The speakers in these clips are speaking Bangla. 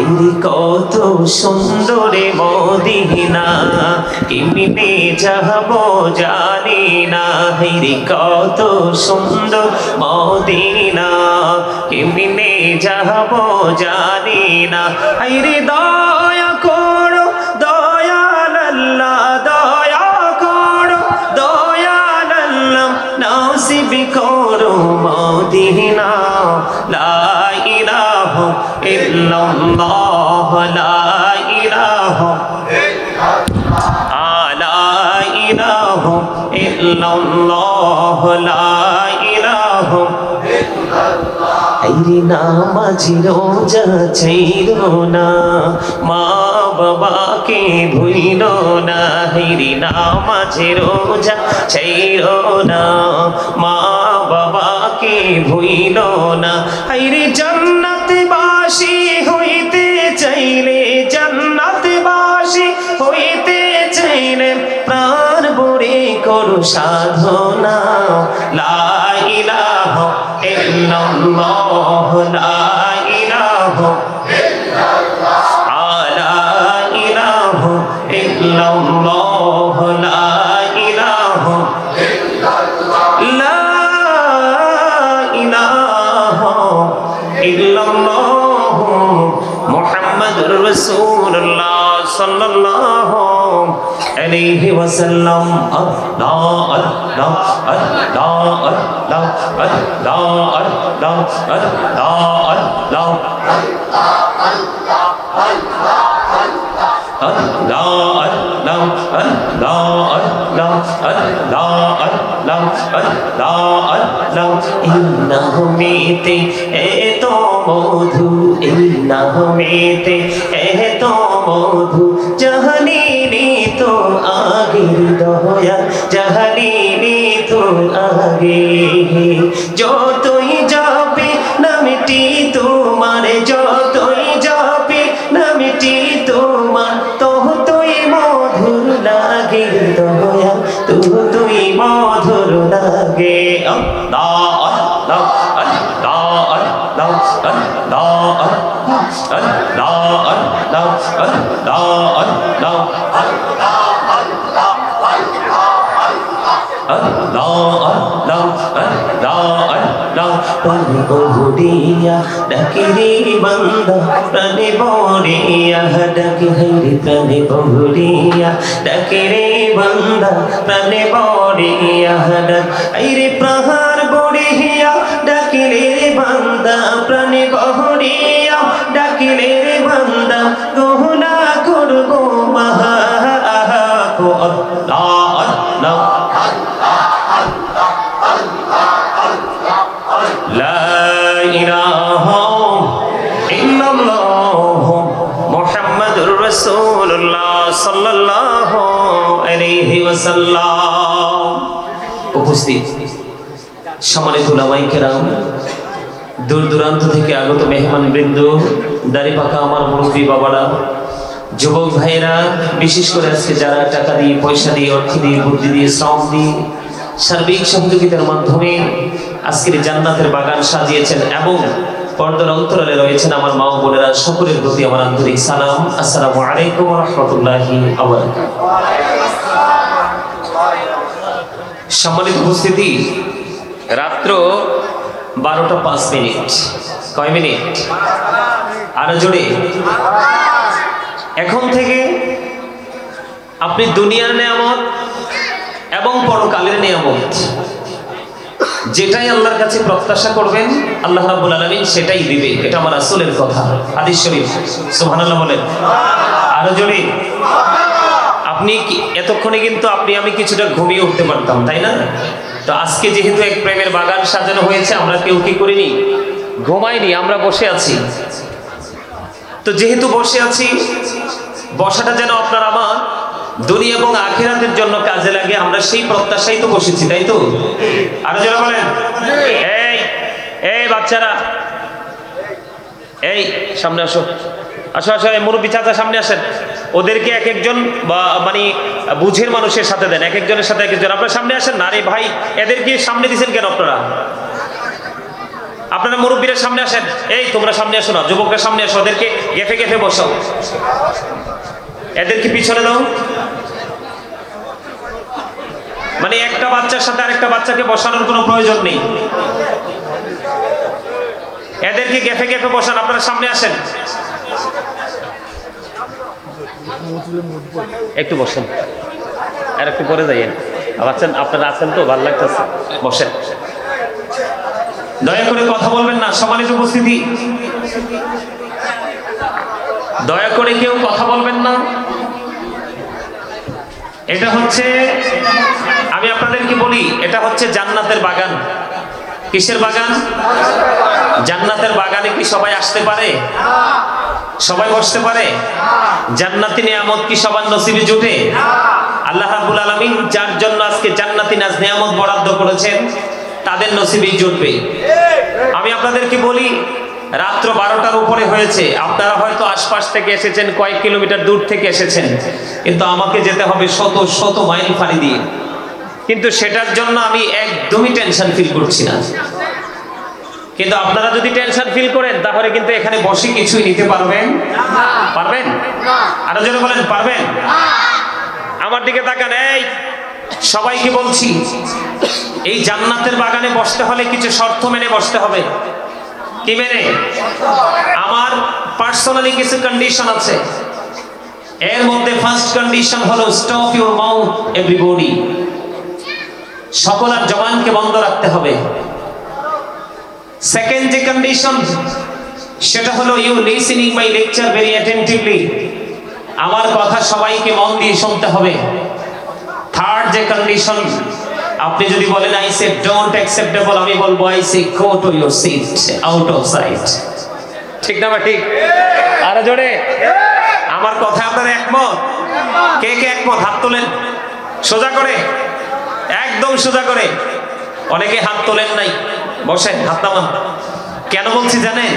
আইরে কত সুন্দরে মদিনা, কেমনে যাব জানি না। হাইরে কত সুন্দর মদিনা, কেমনে যাব জানি না। হাইরে দয়া করো, দয়াল দয়া করো, দয়াল আল্লাহ, নসিব করো মদিনা। লা ইলাহা বাবাকে ভুইল না। হাইরে নামাজি রোজা ছাইরো না মা বাবাকে ভুইল না। হাইরে জান্নাত বাসি হইতে চাইলে জান্নাত বাসি হইতে চাইলে প্রাণ বড়ে করো সাধনা। লা ইলাহা ইল্লাল্লাহ, লা ইলাহা লা ইলাহা ইল্লাল্লাহ, লা আল্লাহ আল্লাহ আল্লাহ আল্লাহ আল্লাহ আল্লাহ আল্লাহ আল্লাহ আল্লাহ আল্লাহ ইন্নাহুমিতে এত মধু ইন্নাহুমিতে এত মধু আগের দয়া জাহানিনি তো আগে যতই যাবে নামটি তোমার যতই যাবে নামটি তোমার তহ তুই মধুর লাগে দয়া তুই মধুর লাগে আল্লাহ আল্লাহ আল্লাহ আল্লাহ আল্লাহ আল্লাহ আল্লাহ আল্লাহ আল্লাহ আল্লাহ আল্লাহ প্রাণে বহুরিয়া ডাকে রে বান্দা, প্রাণে বড়িয়া ডাকে হরে প্রাণে বহুরিয়া ডাকে রে বান্দা, প্রাণে বড়িয়া ডাক আইরে প্রহার বড়িয়া, ডাকিলে বান্দা, প্রাণে বহরিয়া ডাকিলে বান্দা, গহনা করব মহা আল্লাহ। إله إلا الله محمد رسول الله صلى الله عليه وسلم উপস্থিত সম্মানিত উলামাই কেরাম দূর দূরান্ত থেকে আগত মেহমান বৃন্দ দাড়ি পাকা আমার মুরব্বী বাবারা যুবক ভাইয়েরা বিশেষ করে আজকে যারা টাকা দিয়ে পয়সা দিয়ে অর্থ দিয়ে বুদ্ধি দিয়ে শ্রম দিয়ে সার্বিক সহযোগিতার মাধ্যমে আজকের জান্নাতের বাগান সাজিয়েছেন এবং পর্দার অন্তরালে রয়েছেন আমার মা বোনেরা, সকলের প্রতি আমার আন্তরিক সালাম। আসসালামু আলাইকুম রহমতুল্লাহি সম্মানিত উপস্থিতি, রাত্র বারোটা পাঁচ মিনিট। কয় মিনিট? আরও জোরে। এখন থেকে আপনি দুনিয়ার নিয়ামত এবং পরকালের নিয়ামত যেটাই আল্লাহর কাছে প্রত্যাশা করবেন, আল্লাহ রাব্বুল আলামিন সেটাই দিবে। এটা আমার আসলের কথা। হাদিস শরীফ। সুবহানাল্লাহ বলেন। আরও জোরে। আপনি এতক্ষণে কিন্তু আপনি আমি কিছুটা ঘুমিয়ে উঠতে পারতাম, তাই না? তো আজকে যেহেতু এক প্রেমের বাগান সাজানো হয়েছে, আমরা কেউ কি করিনি? ঘুমাইনি, আমরা বসে আছি। তো যেহেতু বসে আছি, বসাটা যেন আপনার আমার দুনিয়া এবং আখেরাতের জন্য কাজে লাগে, আমরা সেই প্রত্যাশাই তো বসেছি, তাই তো? আরও যারা বলেন। এই এই বাচ্চারা, এই, সামনে আসো। আসো আসো, এই মুরব্বী চাচা, সামনে আসেন। ওদেরকে এক একজন বা মানে বুঝের মানুষের সাথে দেন, এক একজনের সাথে এক একজন। আপনারা সামনে আসেন না রে ভাই, এদেরকে সামনে দিছেন কেন আপনারা? আপনারা মুরব্বীরা সামনে আসেন। এই, তোমরা সামনে আসো না, যুবকরা সামনে আসো, ওদেরকে গেফে গেফে বসাও। এদেরকে পিছনে দাও। মানে একটা বাচ্চার সাথে আরেকটা বাচ্চাকে বসানোর কোনো প্রয়োজন নেই। এদেরকে গেফে গেফে বসান, আপনারা সামনে আসেন। একটু বসেন। আর একটু পরে যাইয়েন। আছেন আপনারা আছেন তো, ভালো লাগতেছে। বসেন। দয়া করে কথা বলবেন না সম্মানিত উপস্থিতি। দয়া করে কেউ কথা বলবেন না। এটা হচ্ছে, আমি আপনাদেরকে বলি, এটা হচ্ছে জান্নাতের বাগান। কিসের বাগান? জান্নাতের বাগানে কি সবাই আসতে পারে? সবাই বসতে পারে? জান্নাতি নিয়ামত কি সবার নসিবে জুটে? আল্লাহ রাব্বুল আলামিন যার জন্য আজকে জান্নাতি নাজ নিয়ামত বরাদ্দ করেছেন, তাদের নসিবেই জুটবে। আমি আপনাদেরকে বলি রাত্র বারোটার উপরে হয়েছে। আপনারা হয়তো আশপাশ থেকে এসেছেন, কয়েক কিলোমিটার দূর থেকে এসেছেন। কিন্তু আমাকে যেতে হবে শত শত মাইল ফাড়ি দিয়ে। কিন্তু সেটার জন্য আমি একদমই টেনশন ফিল করছি না। কিন্তু আপনারা যদি টেনশন ফিল করেন, তাহলে কিন্তু এখানে বসে কিছুই নিতে পারবেন। পারবেন? আরও জোরে বলেন, পারবেন? আমার দিকে তাকান, এই সবাইকে বলছি, এই জান্নাতের বাগানে বসতে হলে কিছু শর্ত মেনে বসতে হবে। কি মেনে? আমার পার্সোনালি কিছু কন্ডিশন আছে। এর মধ্যে ফার্স্ট কন্ডিশন হলো স্টপ ইউর মাউথ এভরিবডি সকলের জবানকে বন্ধ রাখতে হবে। সেকেন্ড যে কন্ডিশন সেটা হলো you listening my lecture very attentively আমার কথা সবাইকে মন দিয়ে শুনতে হবে। থার্ড যে কন্ডিশন আপনি যদি বলেন আই সে ডোন্ট অ্যাকসেপ্টেবল আমি বলব I say go to your seat out of sight ঠিক না বা ঠিক? আরে জোরে। আমার কথা আপনারা একমত? কে কে একমত? হাত তোলেন। সোজা করে। একদম সোজা করে। অনেকে হাত তোলেন নাই। বসেন, হাত নামান। কেন বলছি জানেন?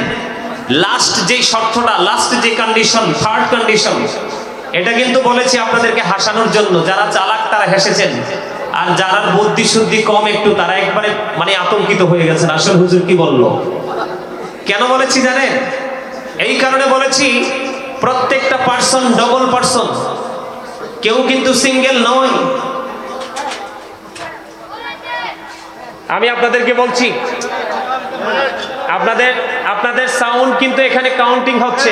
লাস্ট যে শর্তটা লাস্ট যে কন্ডিশন থার্ড কন্ডিশন এটা কিন্তু বলেছি আপনাদেরকে হাসানোর জন্য। যারা চালাক, তারা হেসেছেন। আর যারা বুদ্ধি শুদ্ধি কম একটু, তারা একবারে মানে আতঙ্কিত হয়ে গেছেন। আসল হুজুর কি বলল? কেন বলেছি জানেন? এই কারণে বলেছি, প্রত্যেকটা পার্সন ডবল পার্সন কেউ কিন্তু সিঙ্গেল নয়। আমি আপনাদেরকে বলছি, আপনাদের আপনাদের সাউন্ড কিন্তু এখানে কাউন্টিং হচ্ছে।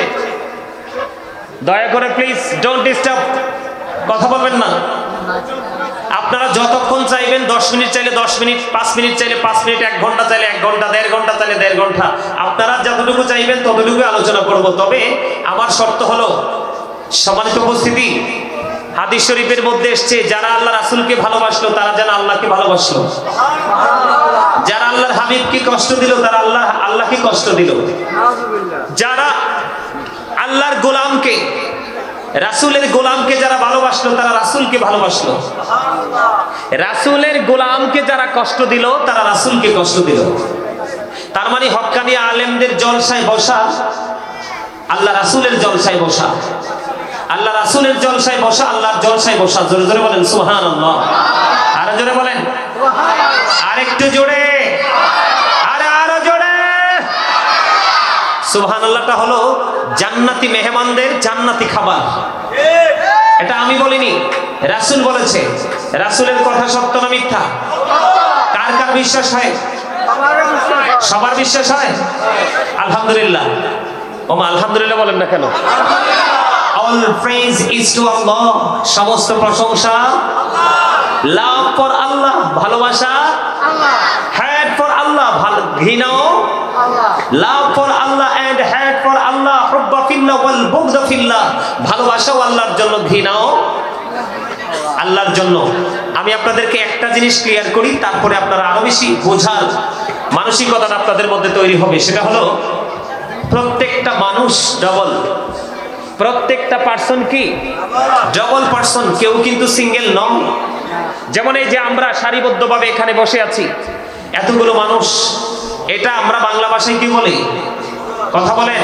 দয়া করে প্লিজ ডোন্ট ডিস্টার্ব কথা বলবেন না। আপনারা যতক্ষণ চাইবেন, দশ মিনিট চাইলে দশ মিনিট, পাঁচ মিনিট চাইলে পাঁচ মিনিট, এক ঘণ্টা চাইলে এক ঘণ্টা, দেড় ঘণ্টা চাইলে দেড় ঘণ্টা। আপনারা যতটুকু চাইবেন ততটুকু আলোচনা করব। তবে আমার শর্ত হলো, সম্মানিত উপস্থিতি, হাদিস শরীফের মধ্যে এসছে, যারা আল্লাহ রাসুলকে ভালোবাসলো, তারা যেন আল্লাহকে ভালোবাসলো। যারা আল্লাহর হাবিবকে কষ্ট দিল, তারা আল্লাহ, আল্লাহকে কষ্ট দিল। যারা আল্লাহর গোলামকে রাসুলের গোলামকে যারা ভালোবাসলো, তারা রাসুলকে ভালোবাসলো। রাসুলের গোলামকে যারা কষ্ট দিল, তারা রাসুলকে কষ্ট দিল। তার মানে হক্কানি আলেমদের জলসায় বসা, আল্লাহ রাসুলের জলসায় বসা। আল্লাহ রাসুলের জলসায় বসা, আল্লাহর জলসায় বসা। জোরে জোরে বলেন সুহান আল্লাহ আরও জোরে বলেন। আরেকটু জোরে। আরে আরও জোরে। সুবহান আল্লাহটা হলো জান্নাতি মেহমানদের জান্নাতি খাবার। এটা আমি বলিনি রাসুল বলেছে। রাসুলের কথা সত্য না মিথ্যা? কার কার বিশ্বাস হয়? সবার বিশ্বাস হয়? আলহামদুলিল্লাহ। ওমা আলহামদুলিল্লাহ বলেন না কেন? All praise is to Allah সমস্ত প্রশংসা লাভ ফর আল্লাহ ভালোবাসা হ্যাড ফর আল্লাহ ভালো ঘৃণাও love for Allah and hate for Allah হুব্বা ফিল্লাহ ভালোবাসাও আল্লাহর জন্য, ঘৃণাও আল্লাহর জন্য। আমি আপনাদেরকে একটা জিনিস ক্লিয়ার করি, তারপরে আপনারা আরও বেশি বোঝার আপনাদের মধ্যে তৈরি হবে। সেটা হলো, প্রত্যেকটা মানুষ ডবল প্রত্যেকটা পার্সন কি? ডবল পার্সন কেউ কিন্তু সিঙ্গেল নন যেমন এই যে আমরা সারিবদ্ধভাবে এখানে বসে আছি, এতগুলো মানুষ, এটা আমরা বাংলা ভাষায় কি বলি? কথা বলেন